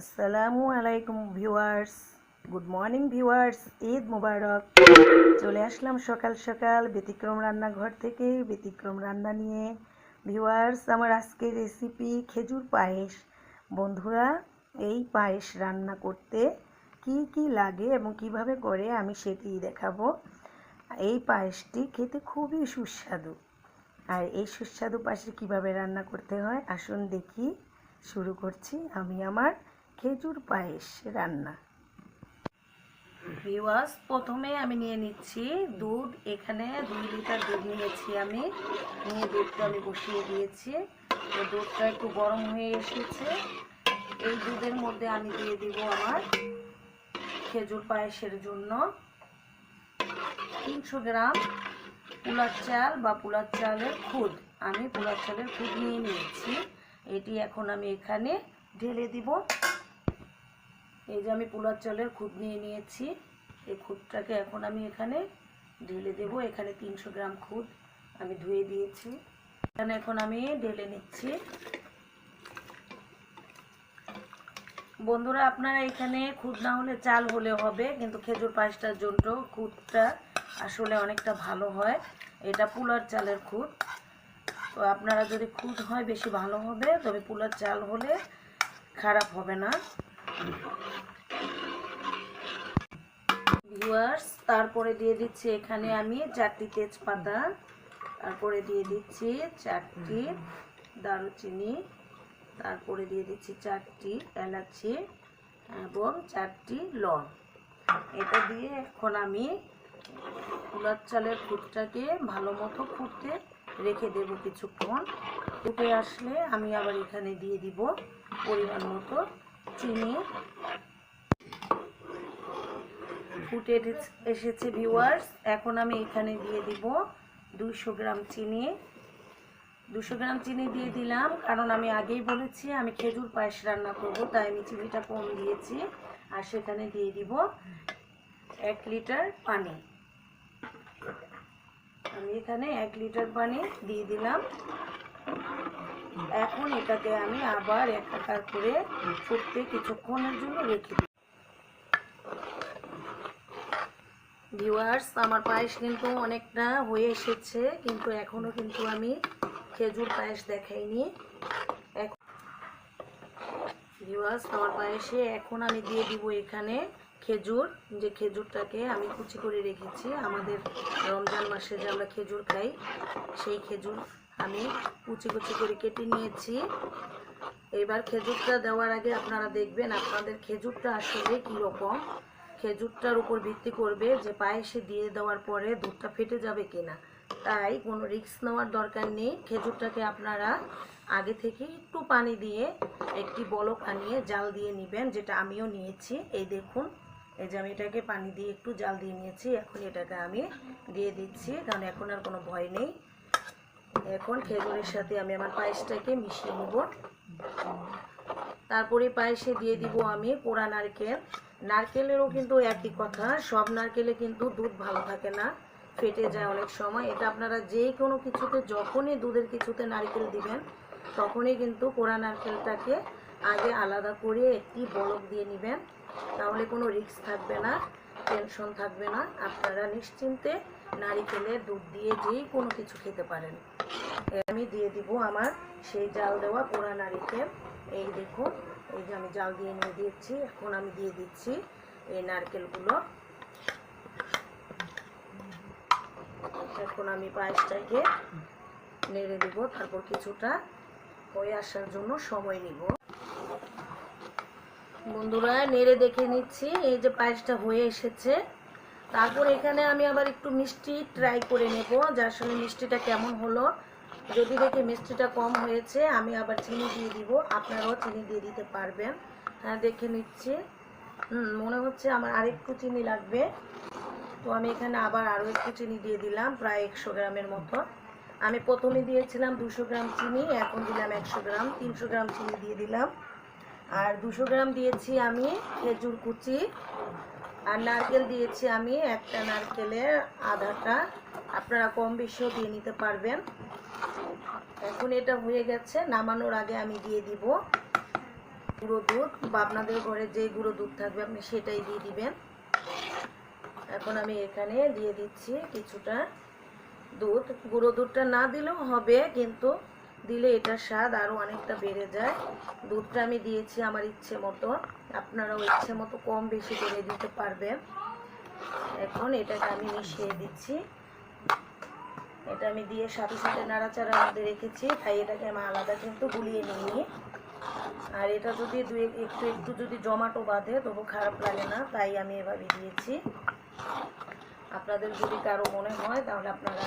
আসসালামু আলাইকুম viewers. Good morning viewers. Eid মোবারক। চলে আসলাম সকাল সকাল ব্যতিক্রম রান্নাঘর থেকে ব্যতিক্রম রান্না নিয়ে। ভিউয়ার্স, আমার আজকের রেসিপি খেজুর পায়েস। বন্ধুরা, এই পায়েস রান্না করতে কি কি লাগে এবং কীভাবে করে আমি সেটিই দেখাবো। এই পায়েসটি খেতে খুবই সুস্বাদু। আর এই সুস্বাদু পাশে কীভাবে রান্না করতে হয়, আসুন দেখি। শুরু করছি আমি আমার খেজুর পায়েস রান্না। ভিওয়াস প্রথমে আমি নিয়ে নিচ্ছি দুধ। এখানে দুই লিটার দুধ নিয়েছি আমি। নিয়ে দুধটা আমি বসিয়ে দিয়েছি। তো দুধটা একটু গরম হয়ে এসেছে। এই দুধের মধ্যে আমি দিয়ে দিব আমার খেজুর পায়েসের জন্য তিনশো গ্রাম পোলার চাল বা পোলার চালের খুদ। আমি পোলার চালের খুদ নিয়ে নিয়েছি। এটি এখন আমি এখানে ঢেলে দিব। এই যে আমি পোলার চালের খুদ নিয়ে নিয়েছি। এই খুদটাকে এখন আমি এখানে ঢেলে দেব। এখানে তিনশো গ্রাম খুদ আমি ধুয়ে দিয়েছি। এখানে এখন আমি ঢেলে নিচ্ছি। বন্ধুরা, আপনারা এখানে খুদ না হলে চাল হলে হবে, কিন্তু খেজুর পায়েসটার জন্য খুদটা আসলে অনেকটা ভালো হয়। এটা পুলার চালের খুদ। তো আপনারা যদি খুদ হয় বেশি ভালো হবে, তবে পুলার চাল হলে খারাপ হবে না। ভিউয়ার্স তারপরে দিয়ে দিচ্ছি এখানে আমি চারটি তেজপাতা। তারপরে দিয়ে দিচ্ছি চারটি দারুচিনি। তারপরে দিয়ে দিচ্ছি চারটি এলাচি এবং চারটি লং। এটা দিয়ে এখন আমি কুলার চালের ফুটটাকে ভালো মতো ফুটতে রেখে দেব কিছুক্ষণ। ফুটে আসলে আমি আবার এখানে দিয়ে দিব পরিমাণ মতো চিনি। ফুটে এসেছে ভিউয়ার্স এখন আমি এখানে দিয়ে দিব দুইশো গ্রাম চিনি। দুশো গ্রাম চিনি দিয়ে দিলাম। কারণ আমি আগেই বলেছি, আমি খেজুর পায়েস রান্না করব, তাই আমি চিনিটা কম দিয়েছি। আর সেখানে দিয়ে দিব এক লিটার পানি। আমি এখানে এক লিটার পানি দিয়ে দিলাম। এখন এটাকে আমি আবার একাকার করে ফুটতে কিছুক্ষণের জন্য রেখে দিই। ভিউয়ার্স আমার পায়েস কিন্তু অনেকটা হয়ে এসেছে, কিন্তু এখনও কিন্তু আমি খেজুর পায়েস দেখাইনি। ভিউয়ার্স আমার পায়েসে এখন আমি দিয়ে দিব এখানে খেজুর। যে খেজুরটাকে আমি কুচি করে রেখেছি, আমাদের রমজান মাসে যে আমরা খেজুর খাই, সেই খেজুর আমি কুচি কুচি করে কেটে নিয়েছি। এবার খেজুরটা দেওয়ার আগে আপনারা দেখবেন আপনাদের খেজুরটা আসলে কীরকম, খেজুরটার উপর ভিত্তি করবে যে পায়েসে দিয়ে দেওয়ার পরে দুধটা ফেটে যাবে কিনা। তাই কোনো রিস্ক নেওয়ার দরকার নেই, খেজুরটাকে আপনারা আগে থেকে একটু পানি দিয়ে একটি বলক আনিয়ে জাল দিয়ে নেবেন, যেটা আমিও নিয়েছি। এই দেখুন, এই যে আমি এটাকে পানি দিয়ে একটু জাল দিয়ে নিয়েছি, এখন এটাকে আমি দিয়ে দিচ্ছি, কারণ এখন আর কোনো ভয় নেই। এখন খেজুরের সাথে আমি আমার পায়েসটাকে মিশিয়ে নেব। তারপরে পায়েসে দিয়ে দিব আমি পোড়া নারকেল। নারকেলেরও কিন্তু একই কথা, সব নারকেলে কিন্তু দুধ ভালো থাকে না, ফেটে যায় অনেক সময়। এটা আপনারা যে কোনো কিছুতে, যখনই দুধের কিছুতে নারকেল দিবেন, তখনই কিন্তু পোড়া নারকেলটাকে আগে আলাদা করে একটি বলক দিয়ে নেবেন। তাহলে কোনো রিস্ক থাকবে না, টেনশন থাকবে না। আপনারা নিশ্চিন্তে নারিকেলের দুধ দিয়ে যেই কোনো কিছু খেতে পারেন। আমি দিয়ে দিব আমার সেই জাল দেওয়া পোড়া নারিকেল এই দেখুন, এই যে আমি জাল দিয়ে নিয়ে দিয়েছি, এখন আমি দিয়ে দিচ্ছি এই নারকেলগুলো। এখন আমি পায়েসটাকে নেড়ে দিব, তারপর কিছুটা হয়ে আসার জন্য সময় নিব। বন্ধুরা, নেড়ে দেখে নিচ্ছি, এই যে পায়েসটা হয়ে এসেছে। তারপর এখানে আমি আবার একটু মিষ্টি ট্রাই করে নেব যার আসলে মিষ্টিটা কেমন হলো। যদি দেখি মিষ্টিটা কম হয়েছে, আমি আবার চিনি দিয়ে দিব। আপনারাও চিনি দিয়ে দিতে পারবেন। হ্যাঁ দেখে নিচ্ছি। মনে হচ্ছে আমার আরেকটু চিনি লাগবে। তো আমি এখানে আবার আরও একটু চিনি দিয়ে দিলাম, প্রায় একশো গ্রামের মতো। আমি প্রথমে দিয়েছিলাম দুশো গ্রাম চিনি, এখন দিলাম একশো গ্রাম, তিনশো গ্রাম চিনি দিয়ে দিলাম। আর দুশো গ্রাম দিয়েছি আমি খেজুর কুচি, আর নারকেল দিয়েছি আমি একটা নারকেলের আধাটা। আপনারা কম বেশিও দিয়ে নিতে পারবেন। এখন এটা হয়ে গেছে, নামানোর আগে আমি দিয়ে দিব গুঁড়ো দুধ। বা আপনাদের ঘরে যে গুঁড়ো দুধ থাকবে, আপনি সেটাই দিয়ে দিবেন। এখন আমি এখানে দিয়ে দিচ্ছি কিছুটা দুধ। গুঁড়ো দুধটা না দিলেও হবে, কিন্তু দিলে এটার স্বাদ আরও অনেকটা বেড়ে যায়। দুধটা আমি দিয়েছি আমার ইচ্ছে মতো। আপনারাও ইচ্ছে মতো কম বেশি করে দিতে পারবেন। এখন এটাকে আমি মিশিয়ে দিচ্ছি। এটা আমি দিয়ে সাথে সাথে নাড়াচাড়ার মধ্যে রেখেছি, তাই এটাকে আমি আলাদা কিন্তু গুলিয়ে নিইনি। আর এটা যদি দুই একটু একটু যদি জমাটো বাঁধে, তবু খারাপ লাগে না, তাই আমি এভাবে দিয়েছি। আপনাদের যদি কারও মনে হয়, তাহলে আপনারা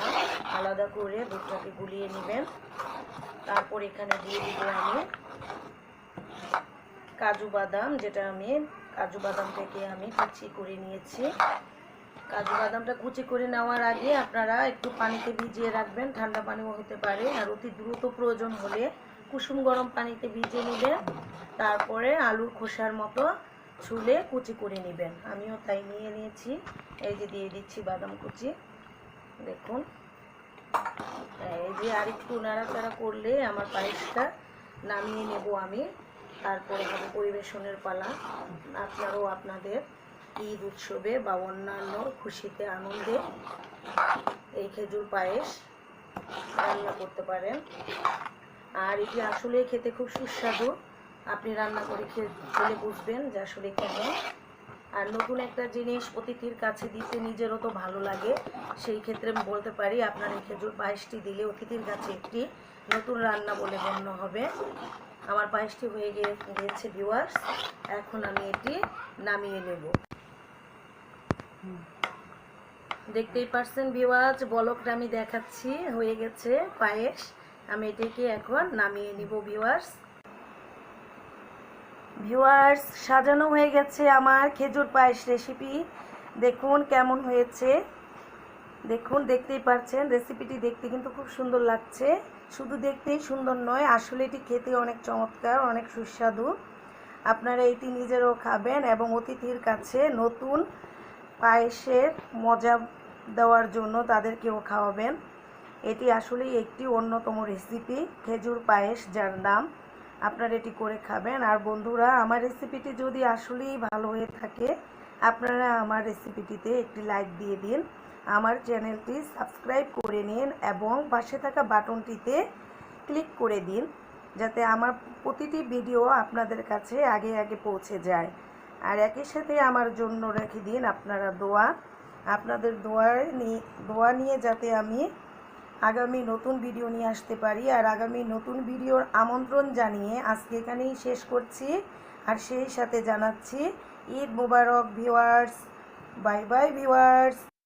আলাদা করে দুধটাকে গুলিয়ে নেবেন। তারপর এখানে দিয়ে দিব আমি কাজু বাদাম, যেটা আমি কাজু বাদাম থেকে আমি কুচি করে নিয়েছি। কাজু বাদামটা কুচি করে নেওয়ার আগে আপনারা একটু পানিতে ভিজিয়ে রাখবেন, ঠান্ডা পানিও হতে পারে। আর অতি দ্রুত প্রয়োজন হলে কুসুম গরম পানিতে ভিজিয়ে নেবেন। তারপরে আলুর খোসার মতো ছুলে কুচি করে নেবেন। আমিও তাই নিয়ে নিয়েছি। এই যে দিয়ে দিচ্ছি বাদাম কুচি। দেখুন। এই যে আর একটু নাড়াচাড়া করলে আমার পায়েসটা নামিয়ে নেব আমি। তারপরে হবে পরিবেশনের পালা। আপনারাও আপনাদের ঈদ উৎসবে বা অন্যান্য খুশিতে আনন্দে এই খেজুর পায়েস রান্না করতে পারেন। আর এটি আসলে খেতে খুব সুস্বাদু। আপনি রান্না করে খেলে বুঝবেন যে আসলে কেমন। আর নতুন একটা জিনিস অতিথির কাছে দিতে নিজেরও তো ভালো লাগে। সেই ক্ষেত্রে আমি বলতে পারি, আপনার এই খেজুর পায়েসটি দিলে অতিথির কাছে একটি নতুন রান্না বলে গণ্য হবে। আমার পায়েসটি হয়ে গিয়ে গিয়েছে ভিউয়ার্স এখন আমি এটি নামিয়ে নেব। দেখতেই পারছেন ভিউয়ার্স বলকটা আমি দেখাচ্ছি, হয়ে গেছে পায়েস। আমি এটাকে এখন নামিয়ে নিব ভিউয়ার্স। ভিউয়ার্স, সাজানো হয়ে গেছে আমার খেজুর পায়েস রেসিপি দেখুন কেমন হয়েছে। দেখুন, দেখতেই পারছেন রেসিপিটি দেখতে কিন্তু খুব সুন্দর লাগছে। শুধু দেখতেই সুন্দর নয়, আসলে এটি খেতে অনেক চমৎকার, অনেক সুস্বাদু। আপনারা এটি নিজেরাও খাবেন এবং অতিথির কাছে নতুন পায়েসের মজা দেওয়ার জন্য তাদেরকেও খাওয়াবেন। এটি আসলেই একটি অন্যতম রেসিপি খেজুর পায়েস যার নাম। আপনারা এটি করে খাবেন। আর বন্ধুরা, আমার রেসিপিটি যদি আসলেই ভালো হয়ে থাকে, আপনারা আমার রেসিপিটিতে একটি লাইক দিয়ে দিন। আমার চ্যানেলটি সাবস্ক্রাইব করে নিন এবং পাশে থাকা বাটনটিতে ক্লিক করে দিন, যাতে আমার প্রতিটি ভিডিও আপনাদের কাছে আগে আগে পৌঁছে যায়। আর একই সাথে আমার জন্য রেখে দিন আপনারা দোয়া। আপনাদের দোয়ায় নিয়ে দোয়া নিয়ে যাতে আমি আগামী নতুন ভিডিও নিয়ে আসতে পারি। আর আগামী নতুন ভিডিওর আমন্ত্রণ জানিয়ে আজকে এখানেই শেষ করছি। আর সেই সাথে জানাচ্ছি, ঈদ মুবারক ভিওয়ার্স বাই বাই, ভিউয়ার্স।